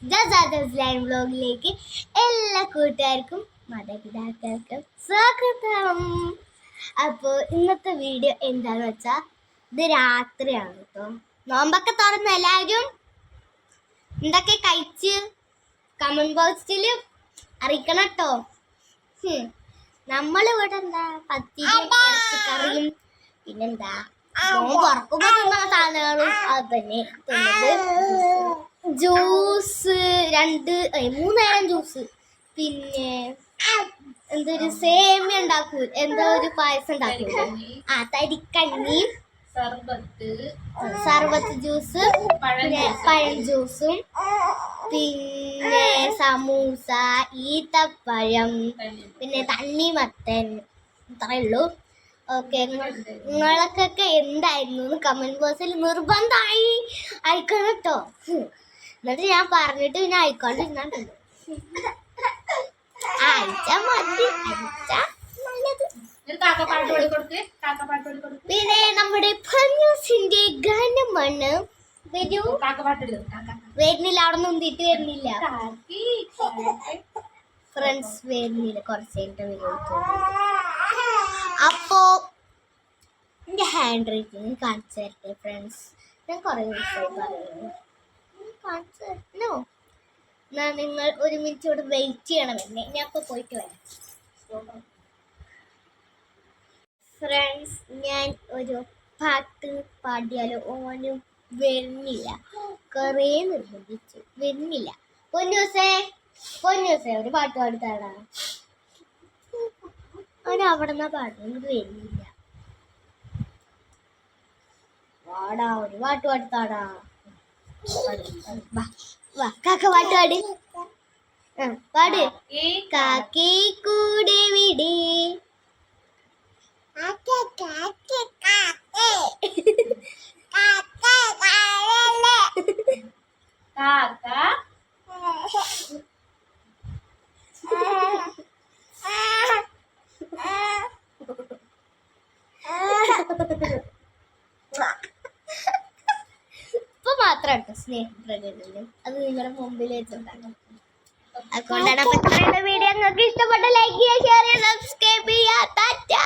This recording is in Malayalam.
ലൈൻ ബ്ലോഗിലേക്ക് എല്ലാ കൂട്ടുകാർക്കും മാതാപിതാക്കൾക്കും സ്വാഗതം. അപ്പോൾ ഇന്നത്തെ വീഡിയോ എന്താന്ന് വെച്ചാൽ ഇത് രാത്രിയാണ് കേട്ടോ നോമ്പൊക്കെ തുറന്ന് എല്ലാവരും എന്തൊക്കെ കഴിച്ച്? കമന്റ് ബോക്സിൽ അറിയിക്കണം കേട്ടോ നമ്മളിവിടെ എന്താ പത്തിരി കറിയും പിന്നെന്താ നോമ്പ് തിന്ന സാധനങ്ങളും അത് തന്നെ. തിന്നത്. ജ്യൂസ് രണ്ട് മൂന്നേരം ജ്യൂസ്. പിന്നെ എന്തൊരു സേമിയ ഉണ്ടാക്കൂ എന്തോ ഒരു പായസം ഉണ്ടാക്കൂ. ആ തരിക്കണ്ണി സർബത്ത് ജ്യൂസ് പിന്നെ പഴം ജ്യൂസും പിന്നെ സമൂസ ഈത്തപ്പഴം പിന്നെ തണ്ണിമത്തൻ ഇത്രയേ ഉള്ളൂ. ഓക്കെ നിങ്ങളൊക്കെ എന്തായിരുന്നു കമന്റ് ബോക്സിൽ നിർബന്ധമായി അയക്കണം കേട്ടോ എന്നിട്ട് ഞാൻ പറഞ്ഞിട്ട് പിന്നെ അയച്ച മതി അയച്ച കൊടുക്ക് പിന്നെ നമ്മുടെ ഫന്യൂസിന്റെ ഗാനമാണ്. വരൂ. വരുന്നില്ല അവിടെ നിന്ന് ഉന്തിട്ട് വരുന്നില്ല. ഫ്രണ്ട്സ് വരുന്നില്ല. കുറച്ച് അപ്പോ എന്റെ ഹാൻഡ് റൈറ്റിംഗ് കാണിച്ചു തരട്ടെ ഫ്രണ്ട്സ് ഞാൻ കുറേ ദിവസമായി പറയുന്നു. എന്നാ നിങ്ങൾ ഒരു മിനിറ്റ് ഇവിടെ വെയിറ്റ് ചെയ്യണം എന്നെ. ഞാൻ അപ്പോൾ പോയിട്ട് വരാം. ഫ്രണ്ട്സ് ഞാൻ ഒരു പാട്ട് പാടിയാലോ? ഓനും വരുന്നില്ല. കുറേ നിർബന്ധിച്ചു. വരുന്നില്ല. പൊന്നൂസേ പൊന്നൂസേ ഒരു പാട്ട് പാടിത്താടാ അവന് അവിടെ നിന്നാ പാടുന്നത് വരുന്നില്ല. വാടാ ഒരു പാട്ട് പാടിത്താടാ പാട്, പാട്, കാക്ക പാട്ട് പാടി ആ, പാട് കാക്കി. കൂടെ വിടേ കാക്ക. ഇപ്പൊ മാത്രം കേട്ടോ സ്നേഹപ്രകടനം. അത് നിങ്ങളുടെ മുമ്പിൽ വെച്ചിട്ടുണ്ടാകും അതുകൊണ്ടാണ് അപ്പൊ വീഡിയോ. നിങ്ങൾക്ക് ഇഷ്ടപ്പെട്ട ലൈക്ക് ചെയ്യുക ഷെയർ ചെയ്യുക സബ്സ്ക്രൈബ് ചെയ്യുക.